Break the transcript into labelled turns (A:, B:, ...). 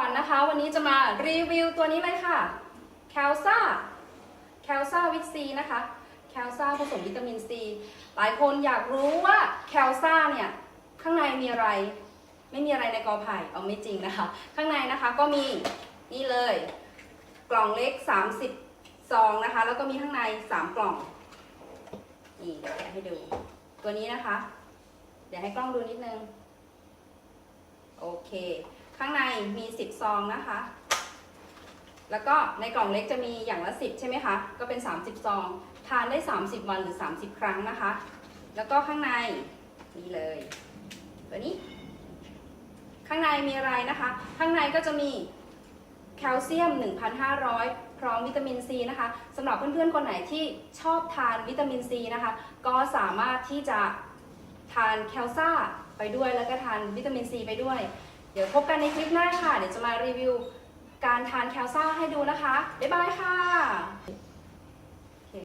A: วัญนะคะ วันนี้จะมารีวิวตัวนี้เลยค่ะแคลซ่าแคลซ่าวิตซีนะคะแคลซ่าผสมวิตามินซีหลายคนอยากรู้ว่าแคลซ่าเนี่ยข้างในมีอะไร ไม่มีอะไรในกอไผ่เอาไม่จริงนะคะ ข้างในนะคะก็มีนี่เลย กล่องเล็ก 30ซองนะคะ แล้วก็มีข้างใน 3 กล่องนี่เดี๋ยวให้ดู ตัวนี้นะคะ เดี๋ยวให้กล้องดูนิดนึง โอเค ข้างในมี 10 ซองนะคะ แล้วก็ในกล่องเล็กจะมีอย่างละ 10 ใช่ไหมคะ ก็เป็น 30 ซอง ทานได้ 30 วันหรือ 30 ครั้งนะคะ แล้วก็ข้างในนี่เลย ตัวนี้ ข้างในมีอะไรนะคะ ข้างในก็จะมีแคลเซียม 1,500 พร้อมวิตามินซีนะคะสำหรับเพื่อนๆ คนไหนที่ชอบทานวิตามินซีนะคะ ก็สามารถที่จะทานแคลซ่าไปด้วยแล้วก็ทานวิตามินซีไปด้วย เดี๋ยวพบกันในคลิปหน้าค่ะ เดี๋ยวจะมารีวิวการทานแคลซ่าให้ดูนะคะ บ๊ายบายค่ะ